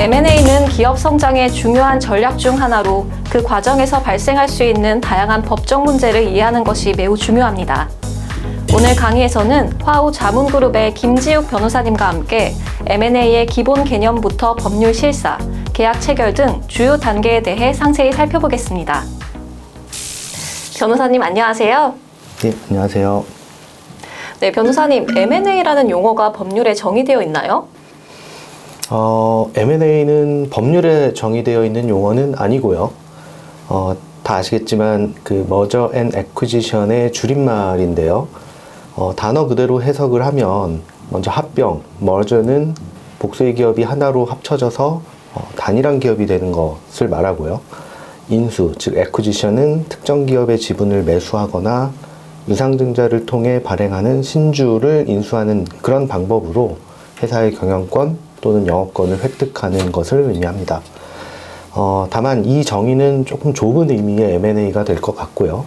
M&A는 기업 성장의 중요한 전략 중 하나로 그 과정에서 발생할 수 있는 다양한 법적 문제를 이해하는 것이 매우 중요합니다. 오늘 강의에서는 화우 자문그룹의 김지욱 변호사님과 함께 M&A의 기본 개념부터 법률 실사, 계약 체결 등 주요 단계에 대해 상세히 살펴보겠습니다. 변호사님 안녕하세요. 네, 안녕하세요. 네, 변호사님 M&A라는 용어가 법률에 정의되어 있나요? 어, M&A는 법률에 정의되어 있는 용어는 아니고요. 어, 다 아시겠지만 그 Merger and Acquisition의 줄임말인데요. 어, 단어 그대로 해석을 하면 먼저 합병, Merger는 복수의 기업이 하나로 합쳐져서 어, 단일한 기업이 되는 것을 말하고요. 인수, 즉 Acquisition은 특정 기업의 지분을 매수하거나 유상증자를 통해 발행하는 신주를 인수하는 그런 방법으로 회사의 경영권 또는 영업권을 획득하는 것을 의미합니다. 어, 다만 이 정의는 조금 좁은 의미의 M&A가 될 것 같고요.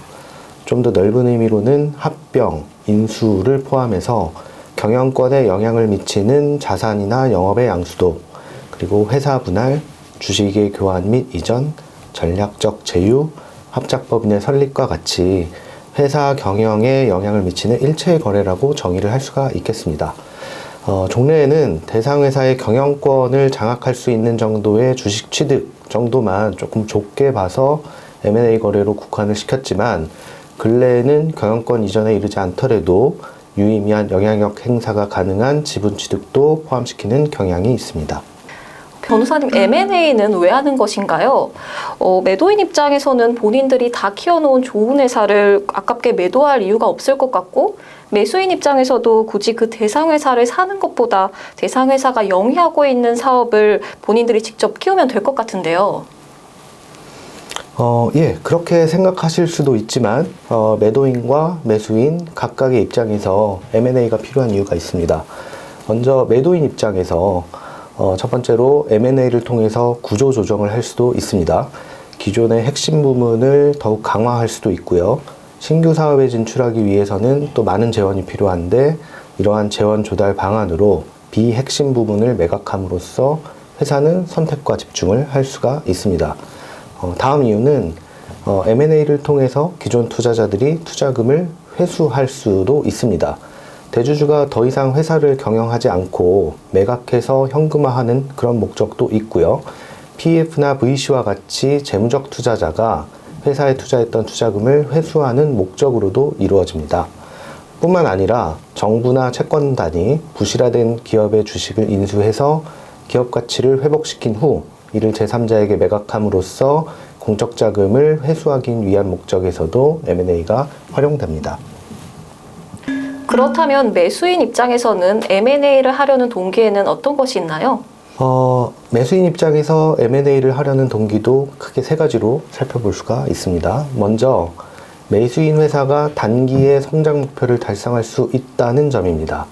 좀 더 넓은 의미로는 합병, 인수를 포함해서 경영권에 영향을 미치는 자산이나 영업의 양수도, 그리고 회사 분할, 주식의 교환 및 이전, 전략적 제휴, 합작법인의 설립과 같이 회사 경영에 영향을 미치는 일체의 거래라고 정의를 할 수가 있겠습니다. 어, 종래에는 대상 회사의 경영권을 장악할 수 있는 정도의 주식 취득 정도만 조금 좁게 봐서 M&A 거래로 국한을 시켰지만 근래에는 경영권 이전에 이르지 않더라도 유의미한 영향력 행사가 가능한 지분 취득도 포함시키는 경향이 있습니다. 변호사님, M&A는 왜 하는 것인가요? 어, 매도인 입장에서는 본인들이 다 키워놓은 좋은 회사를 아깝게 매도할 이유가 없을 것 같고, 매수인 입장에서도 굳이 그 대상 회사를 사는 것보다 대상 회사가 영위하고 있는 사업을 본인들이 직접 키우면 될 것 같은데요. 어, 예, 그렇게 생각하실 수도 있지만, 어, 매도인과 매수인 각각의 입장에서 M&A가 필요한 이유가 있습니다. 먼저 매도인 입장에서, 어, 첫 번째로 M&A를 통해서 구조 조정을 할 수도 있습니다. 기존의 핵심 부문을 더욱 강화할 수도 있고요. 신규 사업에 진출하기 위해서는 또 많은 재원이 필요한데, 이러한 재원 조달 방안으로 비핵심 부문을 매각함으로써 회사는 선택과 집중을 할 수가 있습니다. 어, 다음 이유는 어, M&A를 통해서 기존 투자자들이 투자금을 회수할 수도 있습니다. 대주주가 더 이상 회사를 경영하지 않고 매각해서 현금화하는 그런 목적도 있고요. PF나 VC와 같이 재무적 투자자가 회사에 투자했던 투자금을 회수하는 목적으로도 이루어집니다. 뿐만 아니라 정부나 채권단이 부실화된 기업의 주식을 인수해서 기업 가치를 회복시킨 후 이를 제3자에게 매각함으로써 공적 자금을 회수하기 위한 목적에서도 M&A가 활용됩니다. 그렇다면 매수인 입장에서는 M&A를 하려는 동기에는 어떤 것이 있나요? 어, 매수인 입장에서 M&A를 하려는 동기도 크게 세 가지로 살펴볼 수가 있습니다. 먼저 매수인 회사가 단기의 성장 목표를 달성할 수 있다는 점입니다.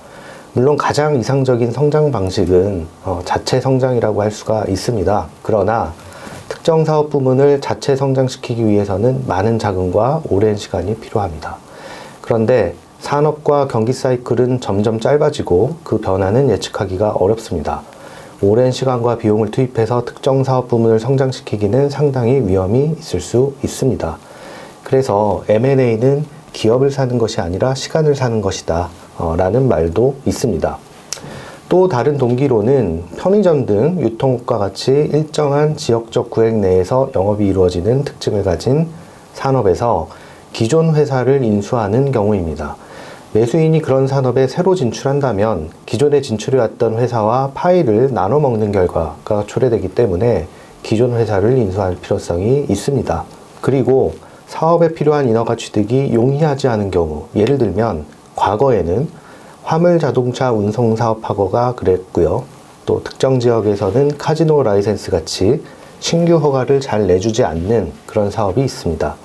물론 가장 이상적인 성장 방식은 어, 자체 성장이라고 할 수가 있습니다. 그러나 특정 사업 부문을 자체 성장시키기 위해서는 많은 자금과 오랜 시간이 필요합니다. 그런데 산업과 경기 사이클은 점점 짧아지고 그 변화는 예측하기가 어렵습니다. 오랜 시간과 비용을 투입해서 특정 사업 부문을 성장시키기는 상당히 위험이 있을 수 있습니다. 그래서 M&A는 기업을 사는 것이 아니라 시간을 사는 것이다. 어, 라는 말도 있습니다. 또 다른 동기로는 편의점 등 유통업과 같이 일정한 지역적 구획 내에서 영업이 이루어지는 특징을 가진 산업에서 기존 회사를 인수하는 경우입니다. 매수인이 그런 산업에 새로 진출한다면 기존에 진출해왔던 회사와 파일을 나눠 먹는 결과가 초래되기 때문에 기존 회사를 인수할 필요성이 있습니다. 그리고 사업에 필요한 인허가 취득이 용이하지 않은 경우, 예를 들면 과거에는 화물 자동차 운송 사업 하거가 그랬고요. 또 특정 지역에서는 카지노 라이센스 같이 신규 허가를 잘 내주지 않는 그런 사업이 있습니다.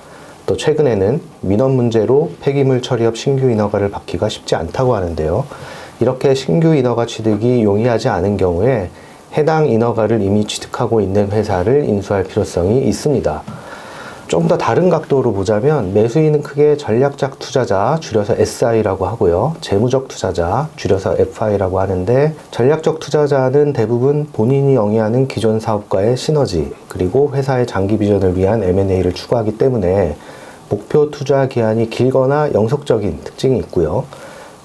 또 최근에는 민원 문제로 폐기물 처리업 신규 인허가를 받기가 쉽지 않다고 하는데요. 이렇게 신규 인허가 취득이 용이하지 않은 경우에 해당 인허가를 이미 취득하고 있는 회사를 인수할 필요성이 있습니다. 좀 더 다른 각도로 보자면 매수인은 크게 전략적 투자자 줄여서 SI라고 하고요. 재무적 투자자 줄여서 FI라고 하는데 전략적 투자자는 대부분 본인이 영위하는 기존 사업과의 시너지 그리고 회사의 장기 비전을 위한 M&A를 추구하기 때문에 목표 투자 기한이 길거나 영속적인 특징이 있고요.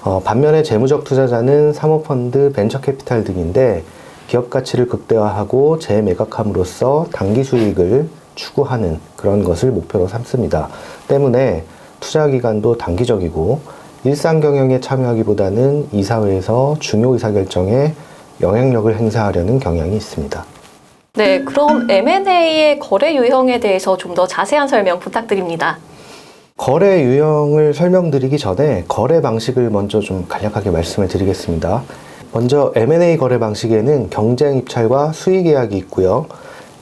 어, 반면에 재무적 투자자는 사모펀드, 벤처캐피탈 등인데 기업 가치를 극대화하고 재매각함으로써 단기 수익을 추구하는 그런 것을 목표로 삼습니다. 때문에 투자 기간도 단기적이고 일상 경영에 참여하기보다는 이사회에서 중요 의사결정에 영향력을 행사하려는 경향이 있습니다. 네, 그럼 M&A의 거래 유형에 대해서 좀 더 자세한 설명 부탁드립니다. 거래 유형을 설명드리기 전에 거래 방식을 먼저 좀 간략하게 말씀을 드리겠습니다. 먼저 M&A 거래 방식에는 경쟁 입찰과 수의 계약이 있고요.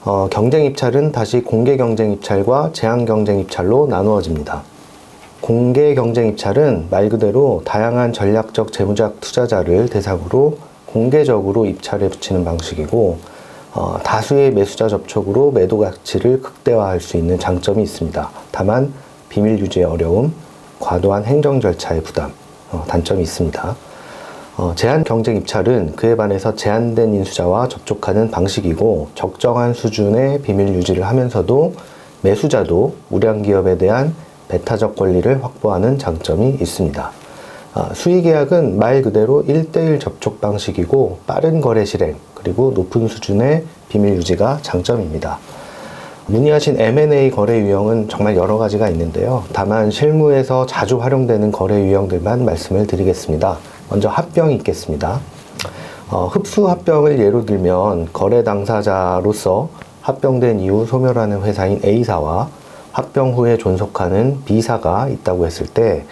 어, 경쟁 입찰은 다시 공개 경쟁 입찰과 제한 경쟁 입찰로 나누어집니다. 공개 경쟁 입찰은 말 그대로 다양한 전략적 재무적 투자자를 대상으로 공개적으로 입찰에 붙이는 방식이고 어, 다수의 매수자 접촉으로 매도 가치를 극대화할 수 있는 장점이 있습니다. 다만 비밀 유지의 어려움, 과도한 행정 절차의 부담, 어, 단점이 있습니다. 어, 제한 경쟁 입찰은 그에 반해서 제한된 인수자와 접촉하는 방식이고 적정한 수준의 비밀 유지를 하면서도 매수자도 우량 기업에 대한 배타적 권리를 확보하는 장점이 있습니다. 아, 수의 계약은 말 그대로 1대1 접촉 방식이고 빠른 거래 실행 그리고 높은 수준의 비밀 유지가 장점입니다. 문의하신 M&A 거래 유형은 정말 여러 가지가 있는데요. 다만 실무에서 자주 활용되는 거래 유형들만 말씀을 드리겠습니다. 먼저 합병이 있겠습니다. 어, 흡수 합병을 예로 들면 거래 당사자로서 합병된 이후 소멸하는 회사인 A사와 합병 후에 존속하는 B사가 있다고 했을 때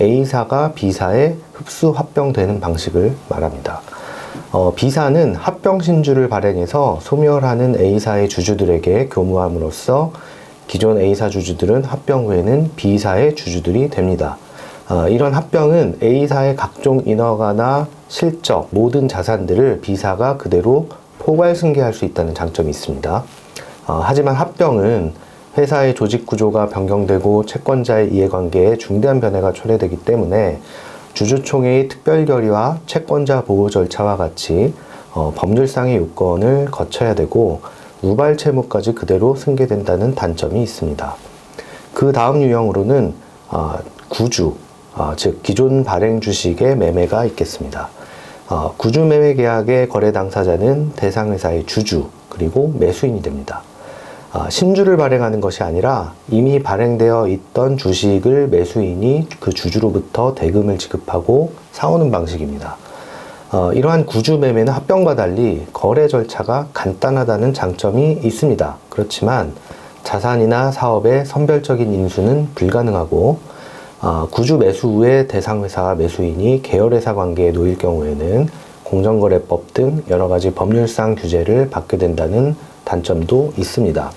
A사가 B사에 흡수 합병되는 방식을 말합니다. 어, B사는 합병 신주를 발행해서 소멸하는 A사의 주주들에게 교무함으로써 기존 A사 주주들은 합병 후에는 B사의 주주들이 됩니다. 어, 이런 합병은 A사의 각종 인허가나 실적, 모든 자산들을 B사가 그대로 포괄 승계할 수 있다는 장점이 있습니다. 어, 하지만 합병은 회사의 조직 구조가 변경되고 채권자의 이해관계에 중대한 변화가 초래되기 때문에 주주총회의 특별 결의와 채권자 보호 절차와 같이 어, 법률상의 요건을 거쳐야 되고 우발 채무까지 그대로 승계된다는 단점이 있습니다. 그 다음 유형으로는 어, 구주, 어, 즉 기존 발행 주식의 매매가 있겠습니다. 어, 구주 매매 계약의 거래 당사자는 대상 회사의 주주 그리고 매수인이 됩니다. 아, 신주를 발행하는 것이 아니라 이미 발행되어 있던 주식을 매수인이 그 주주로부터 대금을 지급하고 사오는 방식입니다. 어, 이러한 구주 매매는 합병과 달리 거래 절차가 간단하다는 장점이 있습니다. 그렇지만 자산이나 사업의 선별적인 인수는 불가능하고 어, 구주 매수 후에 대상 회사와 매수인이 계열 회사 관계에 놓일 경우에는 공정거래법 등 여러 가지 법률상 규제를 받게 된다는 단점도 있습니다.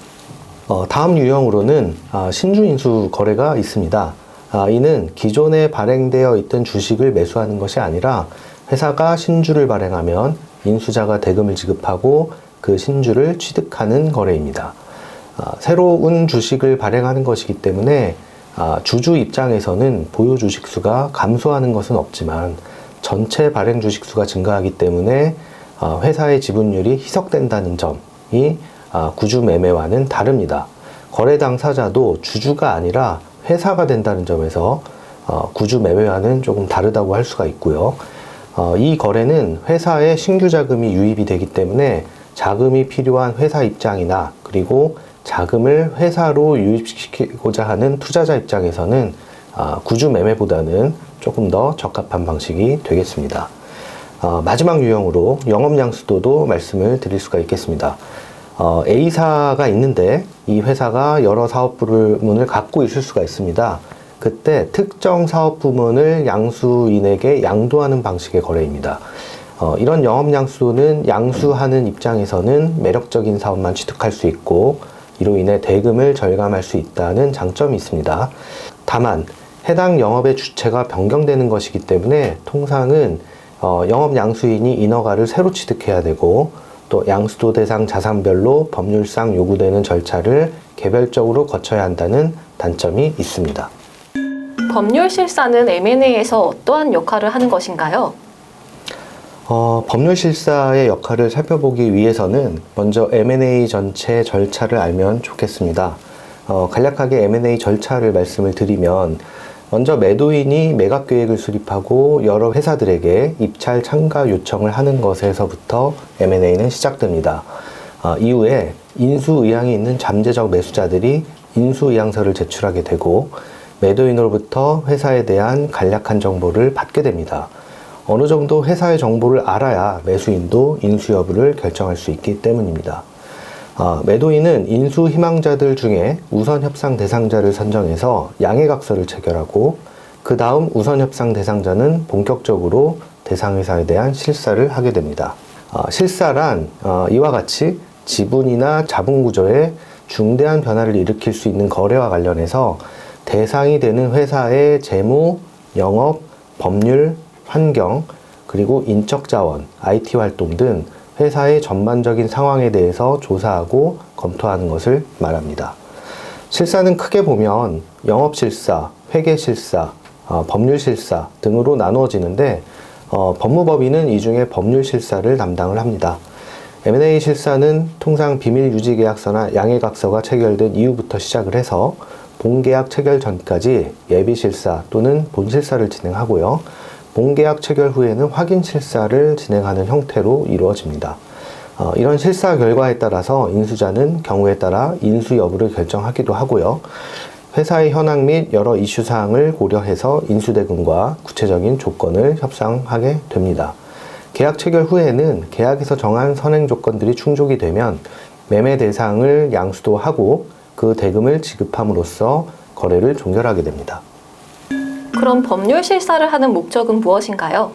어, 다음 유형으로는 아, 신주인수 거래가 있습니다. 아, 이는 기존에 발행되어 있던 주식을 매수하는 것이 아니라 회사가 신주를 발행하면 인수자가 대금을 지급하고 그 신주를 취득하는 거래입니다. 아, 새로운 주식을 발행하는 것이기 때문에 아, 주주 입장에서는 보유 주식 수가 감소하는 것은 없지만 전체 발행 주식 수가 증가하기 때문에 아, 회사의 지분율이 희석된다는 점이 아, 구주 매매와는 다릅니다. 거래 당사자도 주주가 아니라 회사가 된다는 점에서 어, 구주 매매와는 조금 다르다고 할 수가 있고요. 어, 이 거래는 회사에 신규 자금이 유입이 되기 때문에 자금이 필요한 회사 입장이나 그리고 자금을 회사로 유입시키고자 하는 투자자 입장에서는 아, 구주 매매보다는 조금 더 적합한 방식이 되겠습니다. 어, 마지막 유형으로 영업 양수도도 말씀을 드릴 수가 있겠습니다. 어, A사가 있는데 이 회사가 여러 사업 부문을 갖고 있을 수가 있습니다. 그때 특정 사업 부문을 양수인에게 양도하는 방식의 거래입니다. 어, 이런 영업 양수는 양수하는 입장에서는 매력적인 사업만 취득할 수 있고 이로 인해 대금을 절감할 수 있다는 장점이 있습니다. 다만 해당 영업의 주체가 변경되는 것이기 때문에 통상은 어, 영업 양수인이 인허가를 새로 취득해야 되고 또 양수도 대상 자산별로 법률상 요구되는 절차를 개별적으로 거쳐야 한다는 단점이 있습니다. 법률 실사는 M&A에서 어떠한 역할을 하는 것인가요? 어, 법률 실사의 역할을 살펴보기 위해서는 먼저 M&A 전체 절차를 알면 좋겠습니다. 어, 간략하게 M&A 절차를 말씀을 드리면 먼저 매도인이 매각 계획을 수립하고 여러 회사들에게 입찰 참가 요청을 하는 것에서부터 M&A는 시작됩니다. 어, 이후에 인수 의향이 있는 잠재적 매수자들이 인수 의향서를 제출하게 되고 매도인으로부터 회사에 대한 간략한 정보를 받게 됩니다. 어느 정도 회사의 정보를 알아야 매수인도 인수 여부를 결정할 수 있기 때문입니다. 아, 매도인은 인수 희망자들 중에 우선 협상 대상자를 선정해서 양해각서를 체결하고 그 다음 우선 협상 대상자는 본격적으로 대상 회사에 대한 실사를 하게 됩니다. 아, 실사란 어, 이와 같이 지분이나 자본 구조에 중대한 변화를 일으킬 수 있는 거래와 관련해서 대상이 되는 회사의 재무, 영업, 법률, 환경, 그리고 인적 자원, IT 활동 등 회사의 전반적인 상황에 대해서 조사하고 검토하는 것을 말합니다. 실사는 크게 보면 영업 실사, 회계 실사, 어, 법률 실사 등으로 나누어지는데 어, 법무법인은 이 중에 법률 실사를 담당을 합니다. M&A 실사는 통상 비밀 유지 계약서나 양해 각서가 체결된 이후부터 시작을 해서 본계약 체결 전까지 예비 실사 또는 본 실사를 진행하고요. 본계약 체결 후에는 확인 실사를 진행하는 형태로 이루어집니다. 어, 이런 실사 결과에 따라서 인수자는 경우에 따라 인수 여부를 결정하기도 하고요. 회사의 현황 및 여러 이슈 사항을 고려해서 인수대금과 구체적인 조건을 협상하게 됩니다. 계약 체결 후에는 계약에서 정한 선행 조건들이 충족이 되면 매매 대상을 양수도 하고 그 대금을 지급함으로써 거래를 종결하게 됩니다. 그럼 법률 실사를 하는 목적은 무엇인가요?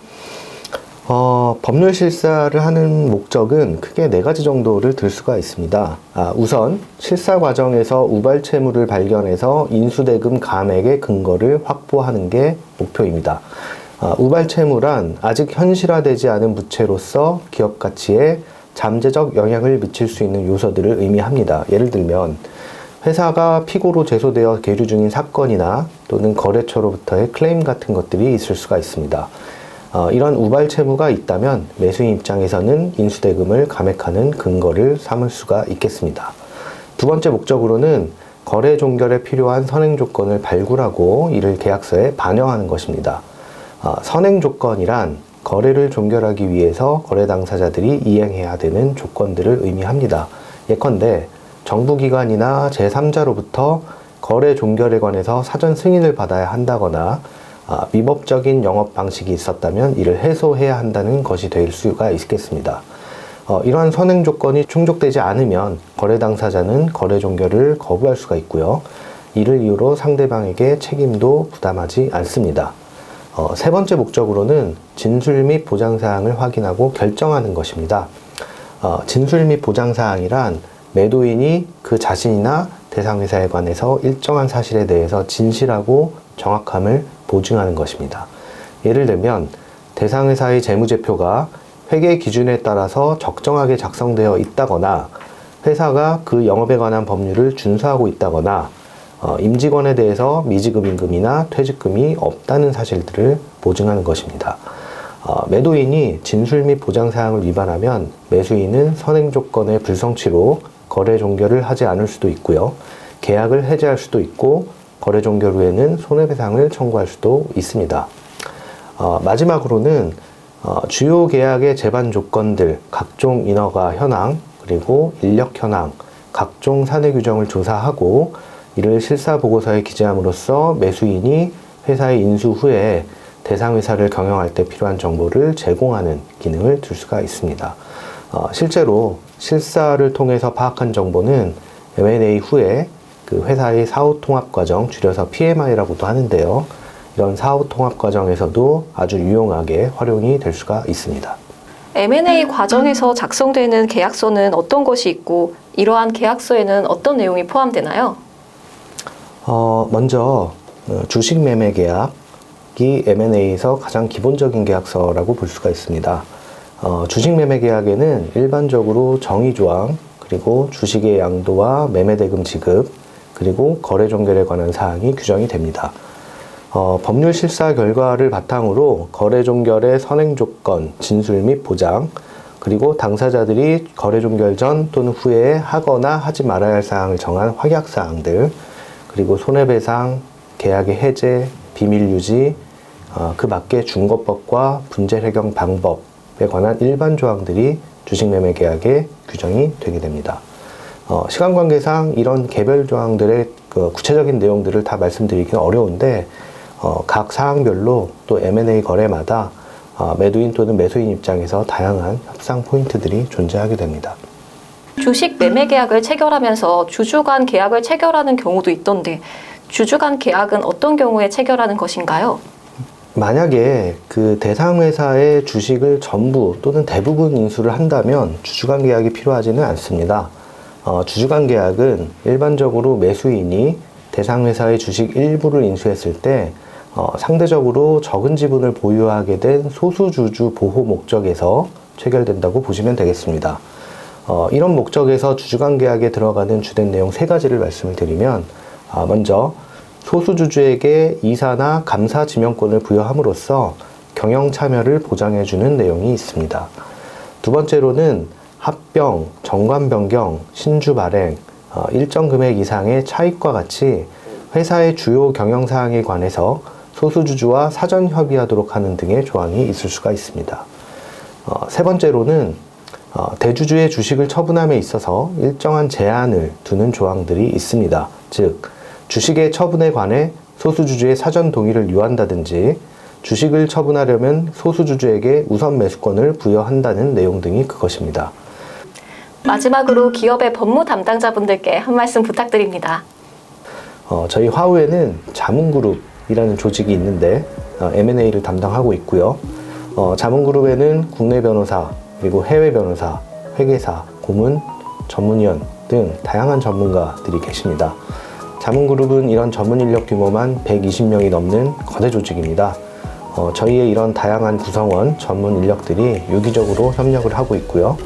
어, 법률 실사를 하는 목적은 크게 네 가지 정도를 들 수가 있습니다. 아, 우선 실사 과정에서 우발 채무를 발견해서 인수대금 감액의 근거를 확보하는 게 목표입니다. 아, 우발 채무란 아직 현실화되지 않은 부채로서 기업 가치에 잠재적 영향을 미칠 수 있는 요소들을 의미합니다. 예를 들면 회사가 피고로 제소되어 계류 중인 사건이나 또는 거래처로부터의 클레임 같은 것들이 있을 수가 있습니다. 어, 이런 우발 채무가 있다면 매수인 입장에서는 인수대금을 감액하는 근거를 삼을 수가 있겠습니다. 두 번째 목적으로는 거래 종결에 필요한 선행 조건을 발굴하고 이를 계약서에 반영하는 것입니다. 어, 선행 조건이란 거래를 종결하기 위해서 거래 당사자들이 이행해야 되는 조건들을 의미합니다. 예컨대 정부기관이나 제3자로부터 거래 종결에 관해서 사전 승인을 받아야 한다거나 아, 미법적인 영업 방식이 있었다면 이를 해소해야 한다는 것이 될 수가 있겠습니다. 어, 이러한 선행 조건이 충족되지 않으면 거래 당사자는 거래 종결을 거부할 수가 있고요. 이를 이유로 상대방에게 책임도 부담하지 않습니다. 어, 세 번째 목적으로는 진술 및 보장 사항을 확인하고 결정하는 것입니다. 어, 진술 및 보장 사항이란 매도인이 그 자신이나 대상 회사에 관해서 일정한 사실에 대해서 진실하고 정확함을 보증하는 것입니다. 예를 들면 대상 회사의 재무제표가 회계 기준에 따라서 적정하게 작성되어 있다거나 회사가 그 영업에 관한 법률을 준수하고 있다거나 어, 임직원에 대해서 미지급 임금이나 퇴직금이 없다는 사실들을 보증하는 것입니다. 어, 매도인이 진술 및 보장 사항을 위반하면 매수인은 선행 조건의 불성취로 거래 종결을 하지 않을 수도 있고요. 계약을 해지할 수도 있고 거래 종결 후에는 손해배상을 청구할 수도 있습니다. 어, 마지막으로는 어, 주요 계약의 제반 조건들, 각종 인허가 현황, 그리고 인력 현황, 각종 사내 규정을 조사하고 이를 실사 보고서에 기재함으로써 매수인이 회사의 인수 후에 대상 회사를 경영할 때 필요한 정보를 제공하는 기능을 둘 수가 있습니다. 어, 실제로 실사를 통해서 파악한 정보는 M&A 후에 그 회사의 사후 통합 과정, 줄여서 PMI라고도 하는데요. 이런 사후 통합 과정에서도 아주 유용하게 활용이 될 수가 있습니다. M&A 과정에서 작성되는 계약서는 어떤 것이 있고 이러한 계약서에는 어떤 내용이 포함되나요? 어, 먼저 어, 주식 매매 계약이 M&A에서 가장 기본적인 계약서라고 볼 수가 있습니다. 어, 주식 매매 계약에는 일반적으로 정의 조항, 그리고 주식의 양도와 매매 대금 지급, 그리고 거래 종결에 관한 사항이 규정이 됩니다. 어, 법률 실사 결과를 바탕으로 거래 종결의 선행 조건, 진술 및 보장, 그리고 당사자들이 거래 종결 전 또는 후에 하거나 하지 말아야 할 사항을 정한 확약 사항들, 그리고 손해배상, 계약의 해제, 비밀 유지, 어, 그 밖에 중거법과 분재 해경 방법에 관한 일반 조항들이 주식매매 계약에 규정이 되게 됩니다. 어, 시간 관계상 이런 개별 조항들의 그 구체적인 내용들을 다 말씀드리기는 어려운데 어, 각 사항별로 또 M&A 거래마다 어, 매도인 또는 매수인 입장에서 다양한 협상 포인트들이 존재하게 됩니다. 주식 매매 계약을 체결하면서 주주 간 계약을 체결하는 경우도 있던데 주주 간 계약은 어떤 경우에 체결하는 것인가요? 만약에 그 대상 회사의 주식을 전부 또는 대부분 인수를 한다면 주주간 계약이 필요하지는 않습니다. 어, 주주간 계약은 일반적으로 매수인이 대상 회사의 주식 일부를 인수했을 때 어, 상대적으로 적은 지분을 보유하게 된 소수주주 보호 목적에서 체결된다고 보시면 되겠습니다. 어, 이런 목적에서 주주간 계약에 들어가는 주된 내용 세 가지를 말씀을 드리면 아, 먼저 소수주주에게 이사나 감사 지명권을 부여함으로써 경영 참여를 보장해주는 내용이 있습니다. 두 번째로는 합병, 정관 변경, 신주 발행, 어, 일정 금액 이상의 차익과 같이 회사의 주요 경영 사항에 관해서 소수주주와 사전 협의하도록 하는 등의 조항이 있을 수가 있습니다. 어, 세 번째로는 어, 대주주의 주식을 처분함에 있어서 일정한 제한을 두는 조항들이 있습니다. 즉, 주식의 처분에 관해 소수주주의 사전 동의를 요한다든지 주식을 처분하려면 소수주주에게 우선 매수권을 부여한다는 내용 등이 그것입니다. 마지막으로 기업의 법무 담당자분들께 한 말씀 부탁드립니다. 어, 저희 화우에는 자문그룹이라는 조직이 있는데 어, M&A를 담당하고 있고요. 어, 자문그룹에는 국내 변호사, 그리고 해외 변호사, 회계사, 고문, 전문위원 등 다양한 전문가들이 계십니다. 자문그룹은 이런 전문 인력 규모만 120명이 넘는 거대 조직입니다. 어, 저희의 이런 다양한 구성원, 전문 인력들이 유기적으로 협력을 하고 있고요.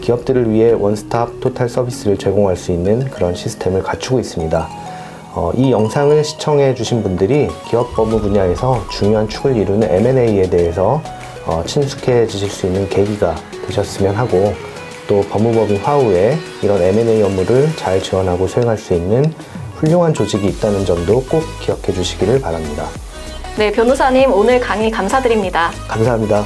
기업들을 위해 원스톱 토탈 서비스를 제공할 수 있는 그런 시스템을 갖추고 있습니다. 어, 이 영상을 시청해 주신 분들이 기업 법무 분야에서 중요한 축을 이루는 M&A에 대해서 어, 친숙해지실 수 있는 계기가 되셨으면 하고 또 법무법인 화우에 이런 M&A 업무를 잘 지원하고 수행할 수 있는 훌륭한 조직이 있다는 점도 꼭 기억해 주시기를 바랍니다. 네, 변호사님 오늘 강의 감사드립니다. 감사합니다.